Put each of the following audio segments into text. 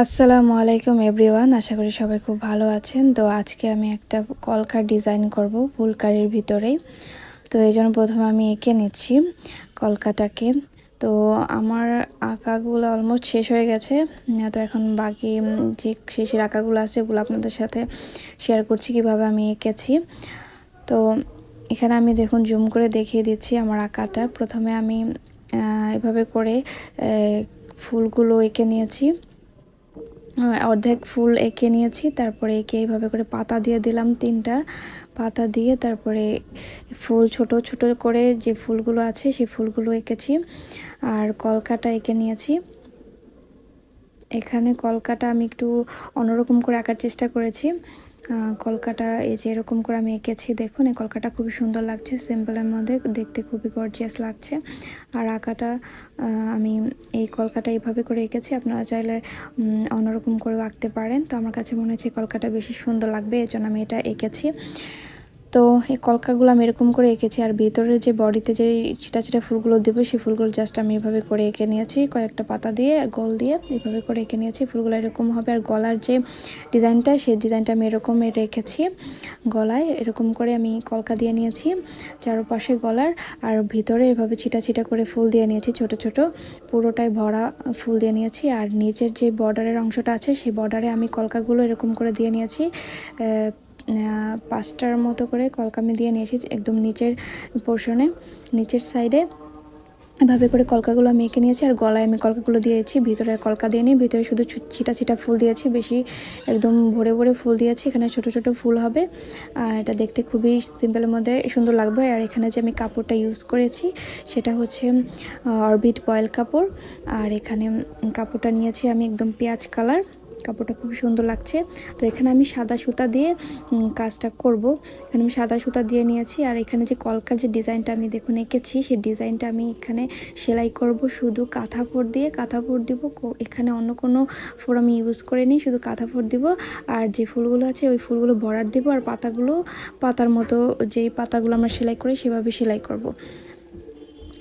আসসালামু আলাইকুম এভরিওয়ান, আশা করি সবাই খুব ভালো আছেন। তো আজকে আমি একটা কলকার ডিজাইন করব ফুলকারির ভিতরেই তো এই জন্য প্রথমে আমি এঁকে নিচ্ছি কলকাটাকে। তো আমার আঁকাগুলো অলমোস্ট শেষ হয়ে গেছে। তো এখন বাকি যে শেষের আঁকাগুলো আছে ওগুলো আপনাদের সাথে শেয়ার করছি কীভাবে আমি এঁকেছি। তো এখানে আমি দেখুন জুম করে দেখিয়ে দিচ্ছি আমার আঁকাটা। প্রথমে আমি এভাবে করে ফুলগুলো এঁকে নিয়েছি। অর্ধেক ফুল এঁকে নিয়েছি, তারপরে এঁকে এইভাবে করে পাতা দিয়ে দিলাম তিনটা। পাতা দিয়ে তারপরে ফুল ছোট ছোট করে যে ফুলগুলো আছে, সেই ফুলগুলো এঁকেছি। আর কলকাটা এঁকে নিয়েছি। এখানে কলকাটা আমি একটু অন্যরকম করে আঁকার চেষ্টা করেছি। কলকাটা এই যে এরকম করে আমি এঁকেছি, দেখুন, এই কলকাটা খুবই সুন্দর লাগছে সিম্পলের মধ্যে দেখতে খুবই গর্জিয়াস লাগছে। আর আঁকাটা আমি এই কলকাটা এইভাবে করে এঁকেছি, আপনারা চাইলে অন্যরকম করে আঁকতে পারেন। তো আমার কাছে মনে হচ্ছে কলকাটা বেশি সুন্দর লাগবে এই জন্য আমি এটা এঁকেছি। তো এই কলকাগুলো আমি এরকম করে এঁকেছি আর ভিতরে যে বডিতে যে ছিটা ছিটা ফুলগুলো দেবো, সেই ফুলগুলো জাস্ট আমি এভাবে করে এঁকে নিয়েছি, কয়েকটা পাতা দিয়ে, গোল দিয়ে এভাবে করে এঁকে নিয়েছি। ফুলগুলো এরকম হবে আর গলার যে ডিজাইনটা, সেই ডিজাইনটা আমি এরকম রেখেছি। গলায় এরকম করে আমি কলকা দিয়ে নিয়েছি, চারপাশে গলার আর ভিতরে এভাবে ছিটা ছিটা করে ফুল দিয়ে নিয়েছি, ছোট ছোট। পুরোটাই ভরা ফুল দিয়ে নিয়েছি আর নিচের যে বর্ডারের অংশটা আছে, সেই বর্ডারে আমি কলকাগুলো এরকম করে দিয়ে নিয়েছি। পাঁচটার মতো করে কলকামি দিয়ে নিয়েছি একদম নিচের পোর্শনে নিচের সাইডে এভাবে করে কলকাগুলো আমি এঁকে নিয়েছি আর গলায় আমি কলকাগুলো দিয়েছি ভিতরে কলকা দিয়ে নিই ভিতরে শুধু ছিটা ছিটা ফুল দিয়েছি, বেশি একদম ভরে ভরে ফুল দিয়েছি, এখানে ছোট ছোট ফুল হবে। আর এটা দেখতে খুবই সিম্পলের মধ্যে সুন্দর লাগবে। আর এখানে যে আমি কাপড়টা ইউজ করেছি, সেটা হচ্ছে অরবিট বয়েল কাপড়। আর এখানে কাপড়টা নিয়েছি আমি একদম পেঁয়াজ কালার কাপড়টা খুব সুন্দর লাগছে। তো এখানে আমি সাদা সুতা দিয়ে কাজটা করব। এখানে আমি সাদা সুতা দিয়ে নিয়েছি আর এখানে যে কলকার যে ডিজাইনটা আমি দেখুন এঁকেছি, সেই ডিজাইনটা আমি এখানে সেলাই করব শুধু কাঁথা ফোর দিয়ে। কাঁথা ফোর দিব এখানে অন্য কোনো ফোর আমি ইউজ করে নিই, শুধু কাঁথা ফোর দিব। আর যে ফুলগুলো আছে, ওই ফুলগুলো ভরাট দিব আর পাতাগুলো, পাতার মতো যেই পাতাগুলো আমরা সেলাই করি, সেভাবে সেলাই করব।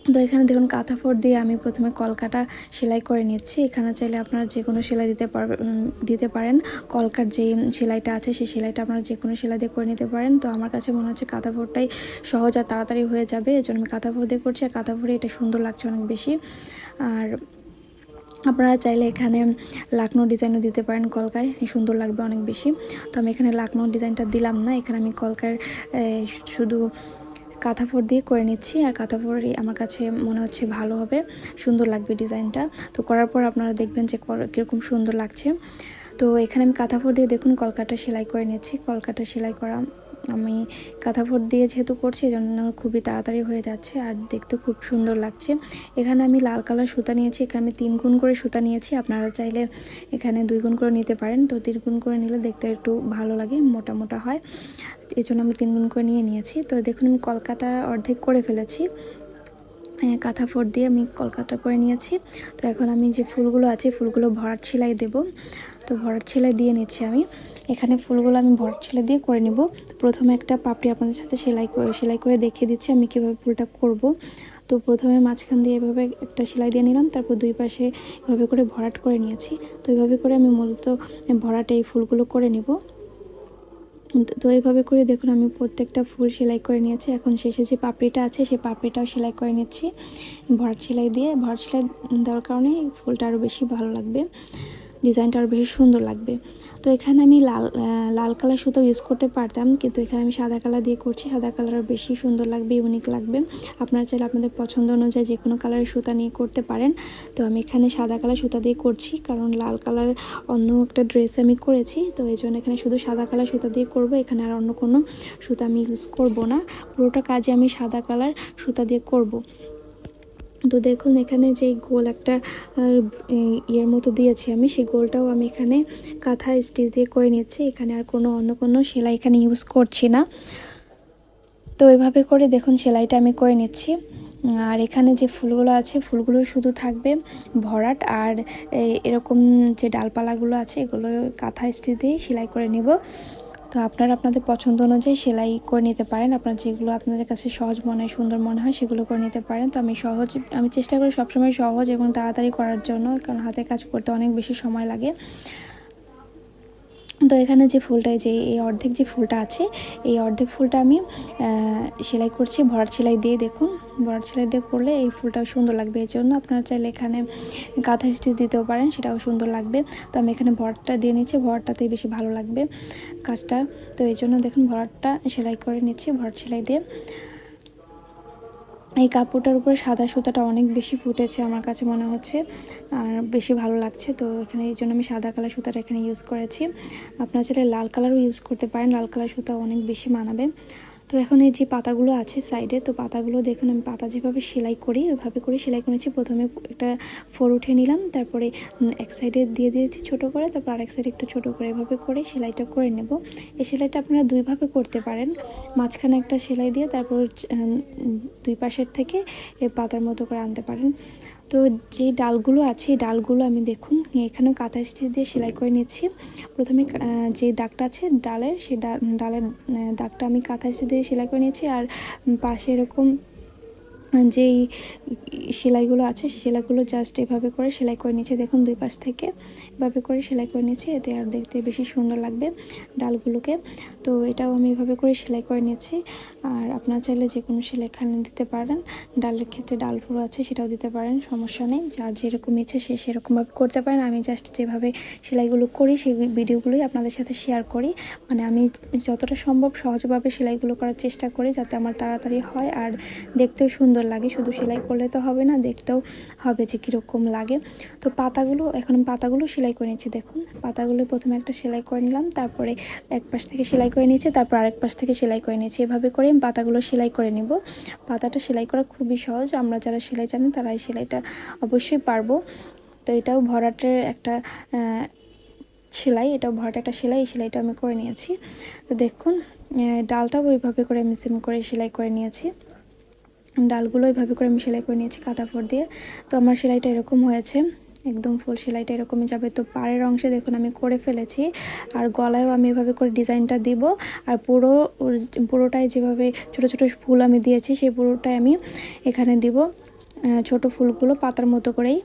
তো এখানে দেখুন কাঁথা ফোর দিয়ে আমি প্রথমে কলকাটা সেলাই করে নিচ্ছি। এখানে চাইলে আপনারা যে কোনো সেলাই দিতে পারবেন দিতে পারেন। কলকার যে সেলাইটা আছে, সেই সেলাইটা আপনারা যে কোনো সেলাই দিয়ে করে নিতে পারেন। তো আমার কাছে মনে হচ্ছে কাঁথা ফোরটাই সহজ আর তাড়াতাড়ি হয়ে যাবে। এই জন্য আমি কাঁথা ফোর দিয়ে করছি আর কাঁথা ফোরে এটা সুন্দর লাগছে অনেক বেশি। আর আপনারা চাইলে এখানে লাকনো ডিজাইনও দিতে পারেন কলকায়, সুন্দর লাগবে অনেক বেশি। তো আমি এখানে লাকনো ডিজাইনটা দিলাম না। এখানে আমি কলকার শুধু কাঁথাফোড় দিয়ে করে নিচ্ছি আর কাঁথাফোড়ই আমার কাছে মনে হচ্ছে ভালো হবে, সুন্দর লাগবে ডিজাইনটা। তো করার পর আপনারা দেখবেন যে কীরকম সুন্দর লাগছে। তো এখানে আমি কাঁথাফোর দিয়ে দেখুন কলকাটা সেলাই করে নিচ্ছি। কলকাটা সেলাই করা আমি কাঁথা ফোট দিয়ে যেহেতু করছি এই জন্য খুবই তাড়াতাড়ি হয়ে যাচ্ছে আর দেখতে খুব সুন্দর লাগছে। এখানে আমি লাল কালার সুতা নিয়েছি, এখানে আমি তিন গুণ করে সুতা নিয়েছি, আপনারা চাইলে এখানে দুই গুণ করে নিতে পারেন। তো তিন গুণ করে নিলে দেখতে একটু ভালো লাগে, মোটা মোটা হয়। এই জন্য আমি তিন গুণ করে নিয়ে নিয়েছি। তো দেখুন, আমি কলকাতা অর্ধেক করে ফেলেছি। কাঁথা ফোট দিয়ে আমি কলকাতা করে নিয়েছি। তো এখন আমি যে ফুলগুলো আছে, ফুলগুলো ভরাট সেলাই দেব। তো ভরাট সেলাই দিয়ে নিচ্ছি আমি। এখানে ফুলগুলো আমি ভরাট সেলাই দিয়ে করে নেব। প্রথমে একটা পাপড়ি আপনাদের সাথে সেলাই করে সেলাই করে দেখিয়ে দিচ্ছি আমি কীভাবে ফুলটা করব। তো প্রথমে মাঝখান দিয়ে এভাবে একটা সেলাই দিয়ে নিলাম, তারপর দুই পাশে এভাবে করে ভরাট করে নিয়েছি। তো এইভাবে করে আমি মূলত ভরাটে এই ফুলগুলো করে নেব। তো এইভাবে করে দেখুন আমি প্রত্যেকটা ফুল সেলাই করে নিয়েছি। এখন শেষে যে পাপড়িটা আছে সেই পাপড়িটাও সেলাই করে নিচ্ছি। ভরাট সেলাই দিয়ে, ভরাট সেলাই দেওয়ার কারণে ফুলটা আরও বেশি ভালো লাগবে। ডিজাইনটা আরও বেশি সুন্দর লাগবে। তো এখানে আমি লাল লাল কালার সুতো ইউজ করতে পারতাম, কিন্তু এখানে আমি সাদা কালার দিয়ে করছি। সাদা কালার বেশি সুন্দর লাগবে ইউনিক লাগবে। আপনারা চাইলে আপনাদের পছন্দ অনুযায়ী যে কোনো কালারের সুতা নিয়ে করতে পারেন। তো আমি এখানে সাদা কালার সুতা দিয়ে করছি, কারণ লাল কালার অন্য একটা ড্রেস আমি করেছি। তো এই জন্য এখানে শুধু সাদা কালার সুতা দিয়ে করব, এখানে আর অন্য কোনো সুতা আমি ইউজ করব না। পুরোটা কাজে আমি সাদা কালার সুতা দিয়ে করব। তো দেখুন, এখানে যে গোল একটা ইয়ের মতো দিয়েছি আমি, সেই গোলটাও আমি এখানে কাঁথা স্টিচ দিয়ে করে নিচ্ছি এখানে আর কোনো, অন্য কোনো সেলাই এখানে ইউজ করছি না। তো এভাবে করে দেখুন, সেলাইটা আমি করে নিচ্ছি। আর এখানে যে ফুলগুলো আছে, ফুলগুলো শুধু থাকবে ভরাট, আর এরকম যে ডালপালাগুলো আছে, এগুলো কাঁথা স্টিচ দিয়ে সেলাই করে নেব। তো আপনারা আপনাদের পছন্দ অনুযায়ী সেলাই করে নিতে পারেন। আপনার যেগুলো আপনাদের কাছে সহজ মনে হয়, সুন্দর মনে হয়, সেগুলো করে নিতে পারেন। তো আমি সহজ, আমি চেষ্টা করি সবসময় সহজ এবং তাড়াতাড়ি করার জন্য, কারণ হাতে কাজ করতে অনেক বেশি সময় লাগে। তো এখানে যে ফুলটা যে এই অর্ধেক যে ফুলটা আছে, এই অর্ধেক ফুলটা আমি সেলাই করছি। ভরাট সেলাই দিয়ে দেখুন, ভরাট সেলাই দিয়ে করলে এই ফুলটাও সুন্দর লাগবে। এই জন্য আপনারা চাইলে এখানে কাঁথা স্টিচ দিতেও পারেন, সেটাও সুন্দর লাগবে। তো আমি এখানে ভরাটটা দিয়ে নিচ্ছি, ভরাটটাতেই বেশি ভালো লাগবে কাজটা তো এই জন্য দেখুন, ভরাটটা সেলাই করে নিচ্ছি, ভরাট সেলাই দিয়ে। এই কাপড়টার উপরে সাদা সুতাটা অনেক বেশি ফুটেছে আমার কাছে মনে হচ্ছে, আর বেশি ভালো লাগছে। তো এখানে এই জন্য আমি সাদা কালার সুতাটা এখানে ইউজ করেছি। আপনারা চাইলে লাল কালারও ইউজ করতে পারেন, লাল কালার সুতা অনেক বেশি মানাবে। তো এখন এই যে পাতাগুলো আছে সাইডে তো পাতাগুলো দেখুন, আমি পাতা যেভাবে সেলাই করি, ওইভাবে করে সেলাই করেছি। প্রথমে একটা ফোর উঠে নিলাম, তারপরে এক সাইডে দিয়ে দিয়েছি ছোট করে, তারপর আরেক সাইডে একটু ছোট করে এভাবে করে সেলাইটা করে নেব। এই সেলাইটা আপনারা দুইভাবে করতে পারেন। মাঝখানে একটা সেলাই দিয়ে, তারপর দুই পাশের থেকে পাতার মতো করে আনতে পারেন। তো যে ডালগুলো আছে ডালগুলো আমি দেখুন এখানে কাঁথা স্টিচ দিয়ে সেলাই করে নিচ্ছি। প্রথমে যে দাগটা আছে ডালের, সে ডালের দাগটা আমি কাঁথা স্টিচ দিয়ে সেলাই করে নিয়েছি আর পাশে এরকম যেই সেলাইগুলো আছে সেলাইগুলো জাস্ট এভাবে করে সেলাই করে নিয়েছি দেখুন দুই পাশ থেকে এভাবে করে সেলাই করে নিয়েছি এতে আর দেখতে বেশি সুন্দর লাগবে ডালগুলোকে। তো এটাও আমি এভাবে করে সেলাই করে নিয়েছি আর আপনারা চাইলে যে কোনো সেলাই খালি দিতে পারেন। ডালের ক্ষেত্রে ডাল ফুল আছে, সেটাও দিতে পারেন, সমস্যা নেই। যার যেরকম ইচ্ছে সে সেরকমভাবে করতে পারেন। আমি জাস্ট যেভাবে সেলাইগুলো করি, সেই ভিডিওগুলোই আপনাদের সাথে শেয়ার করি। মানে আমি যতটা সম্ভব সহজভাবে সেলাইগুলো করার চেষ্টা করি, যাতে আমার তাড়াতাড়ি হয় আর দেখতেও সুন্দর লাগে, শুধু সেলাই করলে তো হবে না, দেখতেও হবে যে কীরকম লাগে। তো পাতাগুলো, এখন পাতাগুলো সেলাই করে নিচ্ছি, দেখুন। পাতাগুলো প্রথমে একটা সেলাই করে নিলাম, তারপরে এক পাশ থেকে সেলাই করে নিয়েছি, তারপর আরেক পাশ থেকে সেলাই করে নিয়েছি। এভাবে করে আমি পাতাগুলো সেলাই করে নিব। পাতাটা সেলাই করা খুবই সহজ, আমরা যারা সেলাই জানি তারা এই সেলাইটা অবশ্যই পারব। তো এটাও ভরাটের একটা সেলাই, এটাও ভরাট একটা সেলাই, এই সেলাইটা আমি করে নিয়েছি। তো দেখুন ডালটাও ওইভাবে করে আমি সেম করে সেলাই করে নিয়েছি। ডালগুলো এইভাবে করে আমি সেলাই করে নিয়েছি কাঁথা দিয়ে। তো আমার সেলাইটা এরকম হয়েছে, একদম ফুল সেলাইটা এরকমই যাবে। তো পাড়ের অংশে দেখুন আমি করে ফেলেছি, আর গলায়ও আমি এভাবে করে ডিজাইনটা দিব। আর পুরো পুরোটাই যেভাবে ছোট ছোট ফুল আমি দিয়েছি, সেই পুরোটাই আমি এখানে দিব। ছোট ফুলগুলো পাতার মতো করেই।